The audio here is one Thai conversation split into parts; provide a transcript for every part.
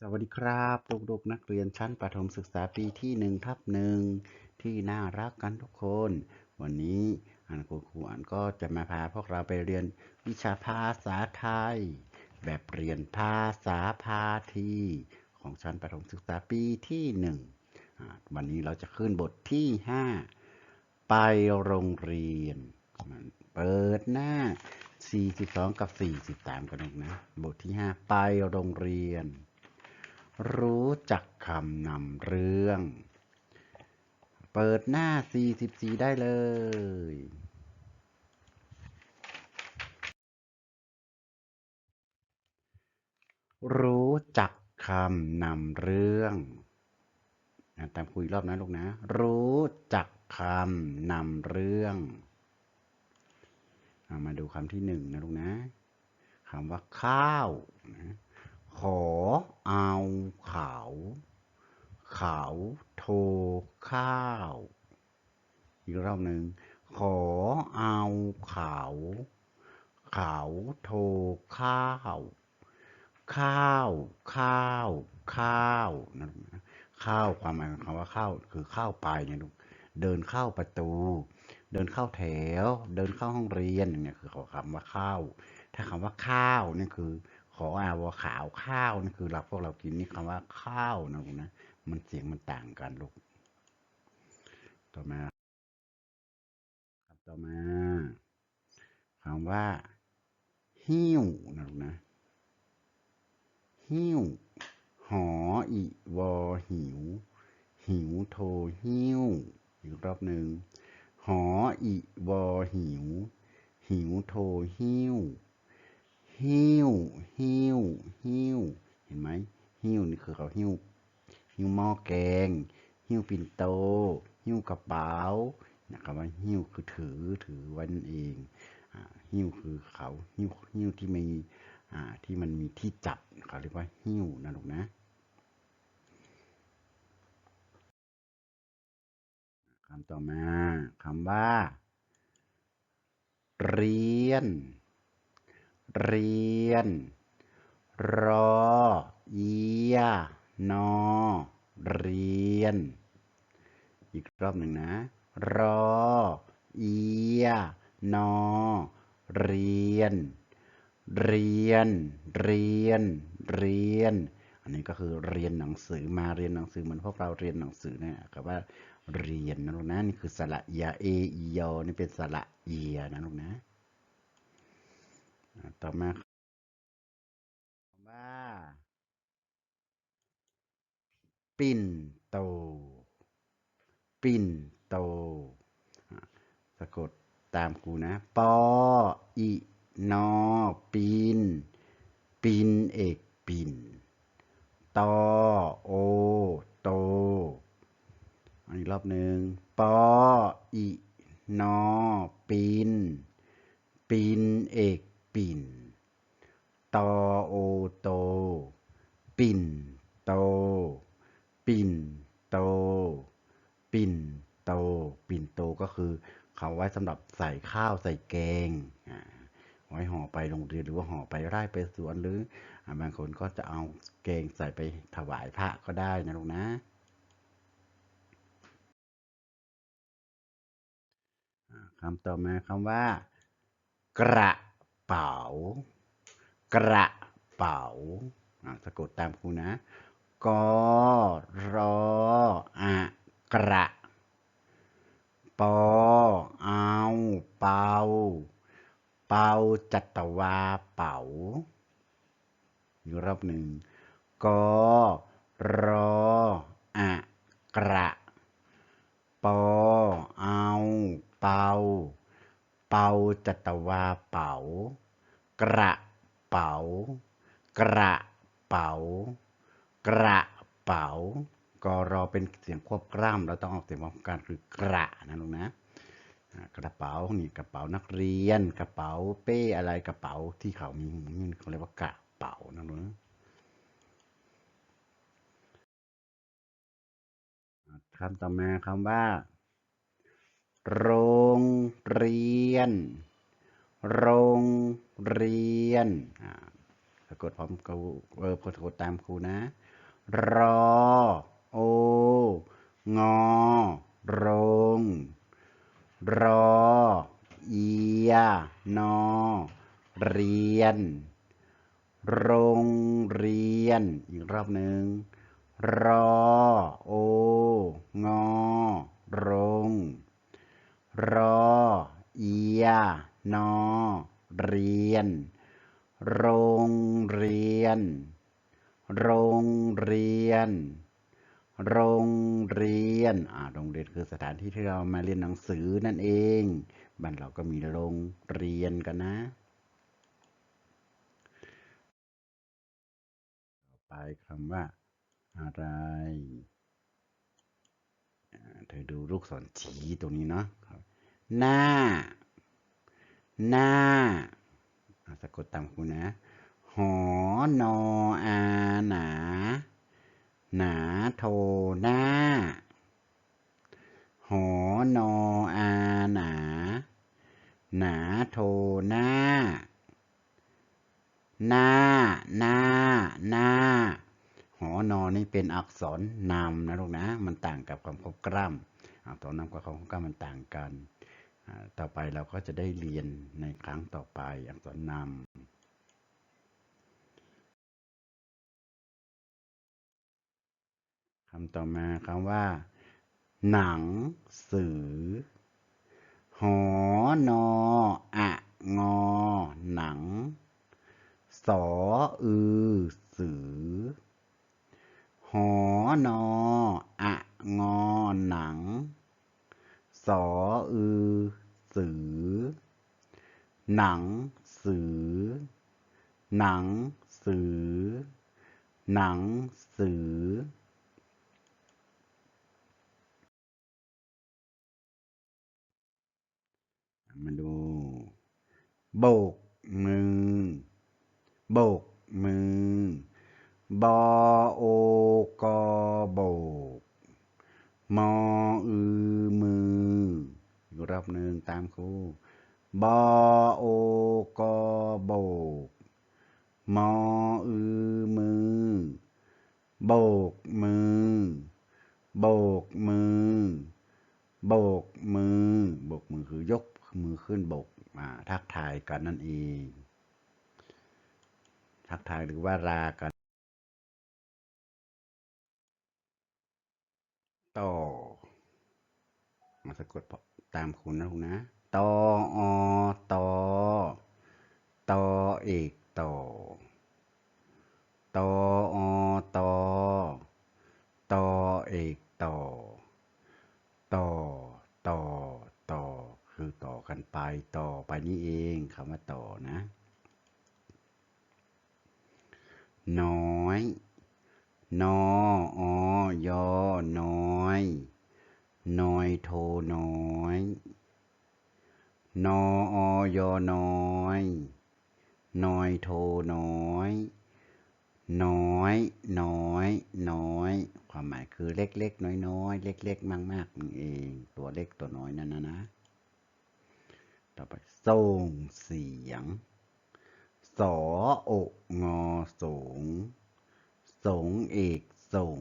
สวัสดีครับลูกๆนักเรียนชั้นประถมศึกษาปีที่หนึ่งทับหนึ่งที่น่ารักกันทุกคน วันนี้อันครูครูอันก็จะมาพาพวกเราไปเรียนวิชาภาษาไทย แบบเรียนภาษาพาทีของชั้นประถมศึกษาปีที่หนึ่งวันนี้เราจะขึ้นบทที่ห้าไปโรงเรียนเปิดหน้า 42 กับ 43 กันเองนะ บทที่ 5 ไปโรงเรียน รู้จักคำนำเรื่อง เปิดหน้า 44 ได้เลย รู้จักคำนำเรื่องอตามคุยรอบนะลูกนะ รู้จักคำนำเรื่องอามาดูคำที่หนึ่งนะลูกนะคำว่าข้าวนะ ขอเอาเขา เขาโทรข้าว อีกรอบหนึ่ง ขอเอาเขา เขาโทรข้าว ข้าว ข้าว ข้าวนะข้าวความหมายของคำว่าข้าวคือเข้าไปเนี่ยลูกเดินเข้าประตู เดินเข้าแถว เดินเข้าห้องเรียนเงี้ยคือคำว่าข้าว ถ้าคำว่าข้าวนี่คือ ขออาวัวขาวข้าวนี่คือเราพวกเรากินนี่คำว่าข้าวนะลูกนะมันเสียงมันต่างกันลูก ต่อมาคำต่อมาคำว่า หิ้วนะลูกนะ หิ้ว หออีวอหิว หิวโทหิ้วอีกรอบหนึ่งหออีวอหิว หิวโทหิ้ว หิ้วหิ้วหิ้วเห็นไหมหิ้วนี่คือเขาหิ้วหิ้วหม้อแกง หิ้วปิ่นโต หิ้วกระเป๋านะครับว่าหิ้วคือถือถือไว้นั่นเองหิ้วคือเขาหิ้วหิ้วที่มีที่มันมีที่จับเขาเรียกว่าหิ้วนะลูกนะคำต่อมาคำว่า เรียน เรียน รอเอียนอ เรียน อีกรอบหนึ่งนะ รอเอียนอ เรียน เรียน เรียน เรียน อันนี้ก็คือเรียนหนังสือมาเรียนหนังสือเหมือนพวกเราเรียนหนังสือเนี่ยกับว่าเรียนนะลูกนะนี่คือสระเอียเออียอนี่เป็นสระเอียนะลูกนะ ต่อมาคำว่าปิ่นโต ปิ่นโต สะกดตามครูนะ ปออินอปินปินเอกปิ่นตอโอโตอันนี้รอบหนึ่งปออินอปินปินเอก ปิ่น ตอโอโต ปิ่นโต ปิ่นโต ปิ่นโต ปิ่นโตก็คือเขาไว้สำหรับใส่ข้าวใส่แกงไว้ห่อไปโรงเรียนหรือว่าห่อไปไร่ไปสวนหรือบางคนก็จะเอาแกงใส่ไปถวายพระก็ได้นะลูกนะคำต่อมาคำว่า กระ เป๋ากระเป๋าสะกดตามครูนะกรออะกระปอเอาเปาเปาจัตวาเป๋าอีกรอบหนึ่งกรออะกระปอเอาเปา เปาจัตวาเป๋า กระเป๋า กระเป๋า กระเป๋ากรอเป็นเสียงควบกล้ำเราต้องออกเสียงพร้อมกันคือกระนะลูกนะกระเป๋านี่กระเป๋านักเรียน กระเป๋าเป้อะไรกระเป๋าที่เขามีนี่เขาเรียกว่ากระเป๋านะลูกนะคำต่อมาคำว่า โรงเรียน โรงเรียนสะกดพร้อมกูเออสะกดตามครูนะ รอ โอ งอ โรง รอ เอีย นอ เรียน โรงเรียน อีกรอบหนึ่ง รอ โอ งอ โรง รอเอียนอเรียน โรงเรียน โรงเรียน โรงเรียนอ่าโรงเรียนคือสถานที่ที่เรามาเรียนหนังสือนั่นเอง บ้านเราก็มีโรงเรียนกันนะ ต่อไปคำว่า อะไรอ่าเธอดูลูกศรชี้ตรงนี้เนาะ หน้า หน้าสะกดตามครูนะ หอนออาหนา หนาโทหน้า หอนออาหนา หนาโทหน้า หน้า หน้า หน้า หอนอนี่เป็นอักษรนำนะลูกนะ มันต่างกับคำควบกล้ำอักษรนำกับคำควบกล้ำมันต่างกัน ต่อไปเราก็จะได้เรียนในครั้งต่อไปอักษรนำคำต่อมาคำว่า หนังสือ หอนออะงอ หนัง สออือสือ หอนออะงอ หนัง สออือ สือ หนัง สือ หนัง สือ หนัง สือมาดู โบกมือ โบกมือ บอโอกอโบก มออือมืออีกรอบ หนึ่งตามครูบอโอกอโบกมออือมือ โบกมือ โบกมือ โบกมือ โบกมือคือยกมือขึ้นโบกมาทักทายกันนั่นเอง ทักทายหรือว่าลากัน ต่อมาสะกด ตามคุณนะคุณนะตออตอตอเอกต่อตออตอตอเอกต่อต่อต่อต่อคือต่อกันไปต่อไปนี่เองคำว่าต่อนะ น้อย นออยอน้อย น้อยโทน้อย นออยน้อย น้อยโทน้อย น้อยน้อยน้อย ความหมายคือเล็กๆน้อยๆเล็กๆมากๆนั่นเอง ตัวเล็กตัวน้อยนั่นนะนะ ต่อไปส่งเสียง สออกงอสูง สงเอกส่ง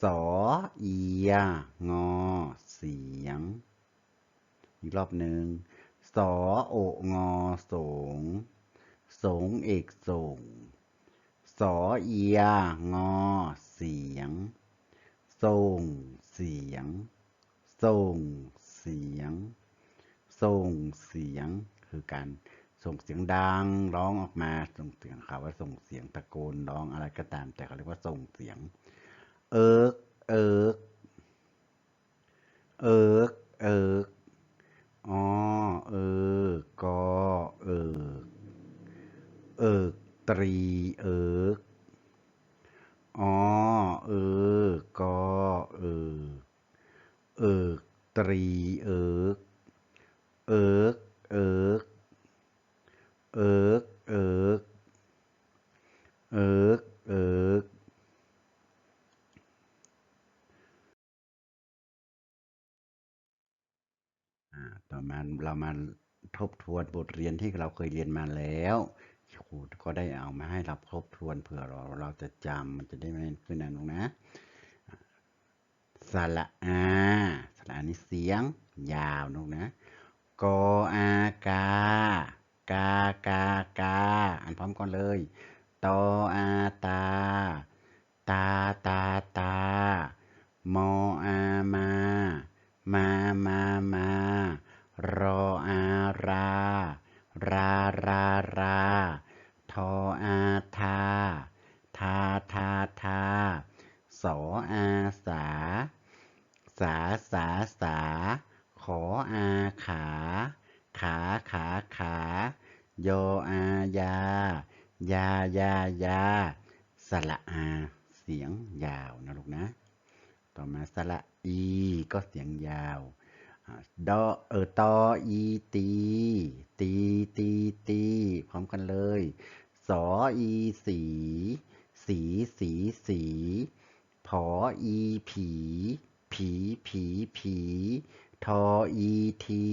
สอเอียงอ เสียง อีกรอบหนึ่งสอโองอสงสงเอกสงสอเอียงอ เสียงส่งเสียงส่งเสียงส่งเสียง คือการส่งเสียงดังร้องออกมาส่งเสียงเขาว่าส่งเสียงตะโกนร้องอะไรก็ตามแต่เขาเรียกว่าส่งเสียง เอิกเอิกเอิกเอิกอ๋อเอิกกอเอิกเอิกตรีเอิกอ๋อเอิกกอเอิกเอิกตรีเอิกเอิกเอิกเอิกเอิกเอิกเอิก อ่ามาเรามาทบทวนบทเรียนที่เราเคยเรียนมาแล้วครูก็ได้เอามาให้เราทบทวนเผื่อเราเราจะจำมันจะได้ไม่ขึ้นนะลูกนะสระอาสระอานี่เสียง ยาวนะลูกนะกออากากากากาอ่านพร้อมกันเลยตออาตา ตาตาตามออามา มามามา รออารา รารารา ทออาทา ทาทาทา สออาสา สาสาสา ขออาขา ขาขาขา โยอายา ยายายาสระอาเสียงยาวนะลูกนะ ต่อมาสระอีก็เสียงยาว ดอเออตออีตี ตีตีตีพร้อมกันเลยสออีสี สีสีสีผออีผี ผีผีผีทออีที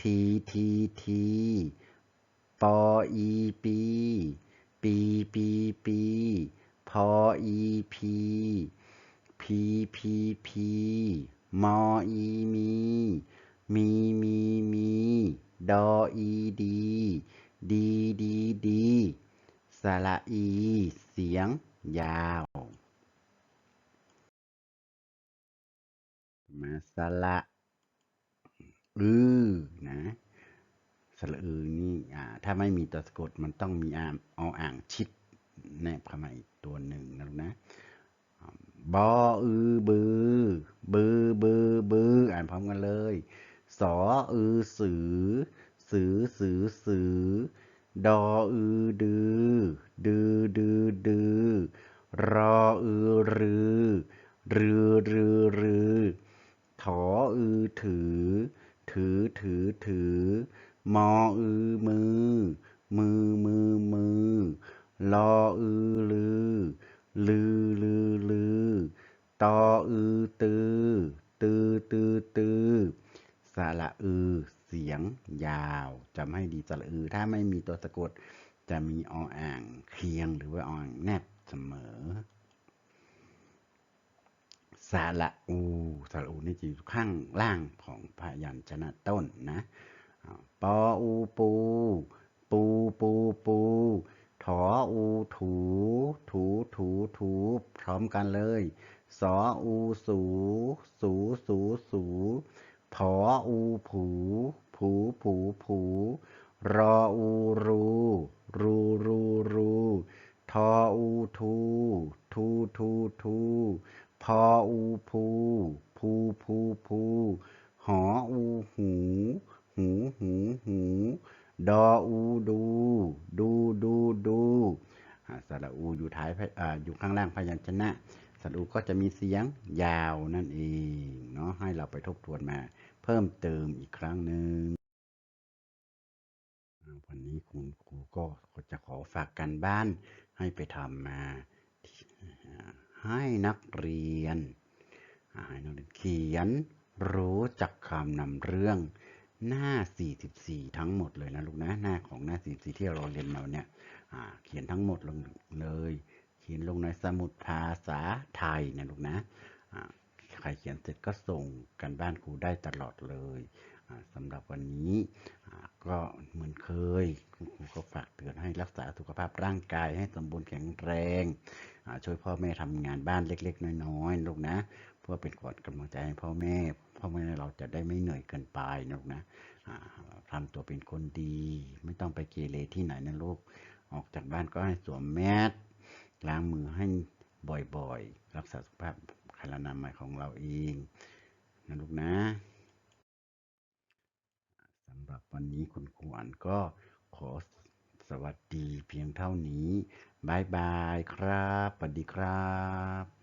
ทีทีทีปออีปี ปีปีปีพออีพี พีพีพี มออีมี มีมีมี ดออีดี ดีดีดีสระอี เสียง ยาว มาสระอือนะสระอือนี่อ่าถ้าไม่มีตัวสะกดมันต้องมีอ่างเอาอ่างชิด แนบเข้ามาอีกตัวหนึ่งนะลูกนะบออือบือบือบือบือ อ่านพร้อมกันเลย ส ออือสือ สือสือสือ ดออือดือ ดือดือดือ รออือรือ รือรือรือถออือถือ ถือถือถือ มออือมือ มือมือมือ ลออือลือ ลือลือลือตออือตือ ตือตือตือ สระอือ เสียงยาวจำให้ดี สระอือ ถ้าไม่มีตัวสะกดจะมีออ่างเคียงหรือว่าออ่างแนบเสมอ สระอูสระอูนี่จะอยู่ข้างล่างของพยัญชนะต้นนะปออูปู ปูปูปูถออูถู ถูถูถูพร้อมกันเลยสออูสู สูสูสูผออูผู ผูผูผู รออูรูรูรูรูทออูทู ทูทูทูพออูพูพูพูพูหออูหู หูหูหูดออูดู ดูดูดูสระอูอยู่ท้ายออยู่ข้างล่างพยัญชนะสระอูก็จะมีเสียงยาวนั่นเองเนาะให้เราไปทบทวนมา เพิ่มเติมอีกครั้งหนึ่ง วันนี้คุณครูก็จะขอฝากกันบ้านให้ไปทำมาให้นักเรียนให้นักเรียนเขียนรู้จักคำนำเรื่องหน้า 44 ทั้งหมดเลยนะลูกนะ หน้าของหน้า 44 ที่เราเรียนมาเนี่ยเขียนทั้งหมดลงเลย เขียนลงในสมุดภาษาไทยนะลูกนะใครเขียนเสร็จก็ส่งกันบ้านครูได้ตลอดเลย สำหรับวันนี้ก็เหมือนเคยคุณครูก็ฝากเตือนให้รักษาสุขภาพร่างกายให้สมบูรณ์แข็งแรงช่วยพ่อแม่ทำงานบ้านเล็ก ๆ น้อยๆลูกนะเพื่อเป็นกอดกำลังใจให้พ่อแม่พ่อแม่เราจะได้ไม่เหนื่อยเกินไปนะลูกนะทำตัวเป็นคนดี ไม่ต้องไปเกเรที่ไหนนะลูกออกจากบ้านก็ให้สวมแมสล้างมือให้บ่อยๆ รักษาสุขภาพคลานามัยของเราเองนะลูกนะ สำหรับวันนี้คุณครูอันก็ขอสวัสดีเพียงเท่านี้บายบายครับสวัสดีครับ